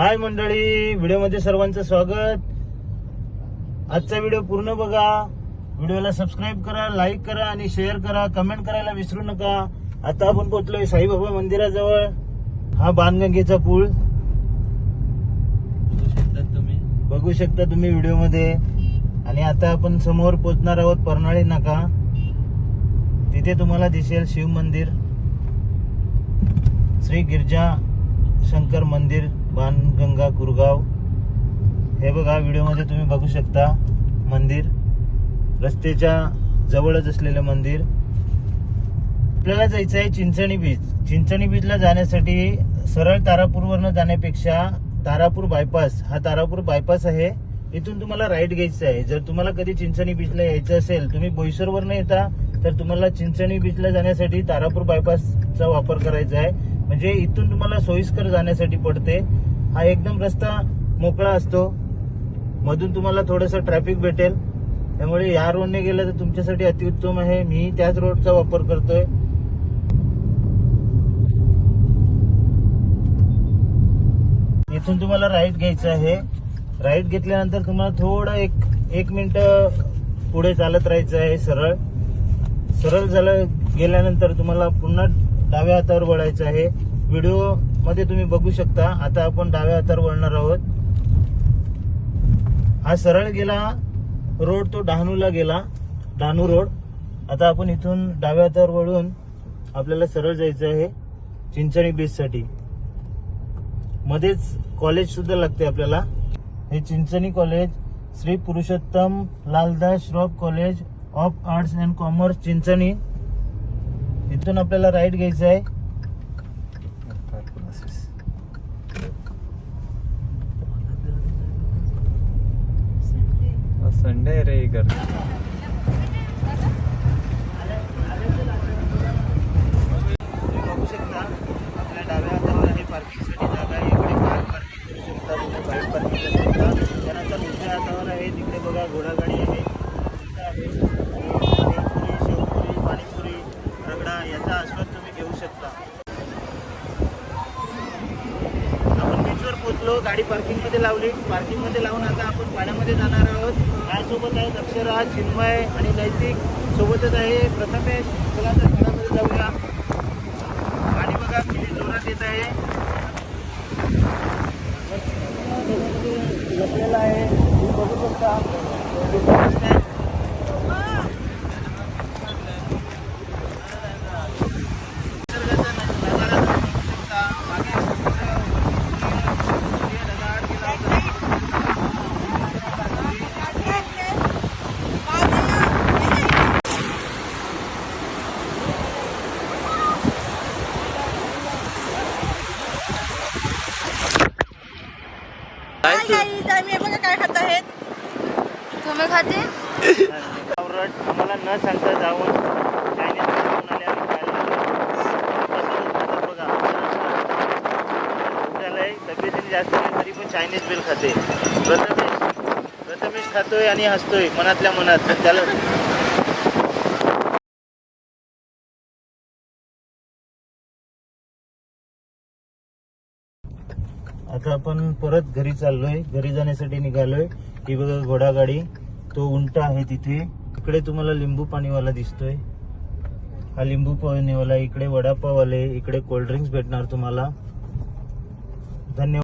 हाय मंडळी व्हिडिओमध्ये सर्वांचं स्वागत. आजचा व्हिडिओ पूर्ण बघा. व्हिडिओला सबस्क्राईब करा लाईक करा आणि शेअर करा. कमेंट करायला विसरू नका. आता आपण पोहोचलोय साईबाबा मंदिराजवळ. हा बाणगंगेचा पूल. तुम्ही. बघू शकता तुम्ही व्हिडिओमध्ये. आणि आता आपण समोर पोहोचणार आहोत परनाळी नाका. तिथे तुम्हाला दिसेल शिव मंदिर. श्री गिरजा शंकर मंदिर. बाणगंगा कुरगाव हे बघा व्हिडिओमध्ये तुम्ही बघू शकता मंदिर. रस्त्याच्या जवळच असलेलं मंदिर. आपल्याला जायचं आहे चिंचणी बीच चिंचणी बीचला जाण्यासाठी सरळ तारापूरवरनं जाण्यापेक्षा तारापूर बायपास हा तारापूर बायपास आहे. इथून तुम्हाला राईट घ्यायचं आहे. जर तुम्हाला कधी चिंचणी बीचला यायचं असेल तुम्ही बोईसरवरनं येता तर तुम्हाला चिंचणी बीचला जाण्यासाठी तारापूर बायपासचा वापर करायचा आहे. म्हणजे इथून तुम्हाला सोयीस्कर जाण्यासाठी पडते. हा एकदम रस्ता मोकळा असतो. मधून तुम्हाला थोडंसं ट्रॅफिक भेटेल. त्यामुळे या रोडने गेलं तर तुमच्यासाठी अतिउत्तम आहे. मी त्याच रोडचा वापर करतोय. इथून तुम्हाला राईट घ्यायचं आहे. राईट घेतल्यानंतर तुम्हाला थोडं एक एक मिनिट पुढे चालत राहायचं आहे सरळ. सरळ झालं गेल्यानंतर तुम्हाला पुन्हा डाव्या हातावर वळायचं आहे. व्हिडिओमध्ये तुम्ही बघू शकता. आता आपण डाव्या हातावर वळणार आहोत. हा सरळ गेला. रोड तो डहाणूला गेला. डहाणू रोड. आता आपण इथून डाव्या हातावर वळून आपल्याला सरळ जायचं आहे चिंचणी बीच साठी. मध्येच कॉलेज सुद्धा लागते आपल्याला. हे Chinchani college Shri Purushottam Laldas Shroff college of arts and commerce Chinchani. इथून आपल्याला राईट घ्यायचं आहे. బండి రేగర్ गाडी पार्किंगमध्ये लावली. पार्किंगमध्ये लावून आता आपण पाण्यामध्ये जाणार आहोत. माझ्यासोबत आहेत अक्षरा चिन्मय आणि नैतिक. सोबतच आहे प्रथमेश चला तर पाण्यामध्ये जाऊया. पाणी बघा किती जोरात येत आहे. लपलेला आहे तुम्ही बघू शकता दिसतंय. निसर्गाचा नजारा तुम्ही बघू शकता. मागे सूर्य ढगाळ गेला होता. काय आम्ही बघा काय खात आहेत. तुम्ही खाते? आवरट आम्हाला न सांगता जाऊन चायनीज जाऊन आले आम्ही खायला बघा तब्येतीने जास्त नाही तरी पण चायनीज बिल खाते. प्रथमेश प्रथमेश खातोय आणि हसतोय मनातल्या मनात. त्याला आता आपण परत घरी चाललोय. घरी जाण्यासाठी निघालोय. ही बघा घोडागाडी तो उंट आहे तिथे. इकडे तुम्हाला लिंबू पाणीवाला दिसतोय. हा लिंबू पाणीवाला इकडे वडापाववाले इकडे कोल्ड्रिंक्स भेटणार तुम्हाला. धन्यवाद.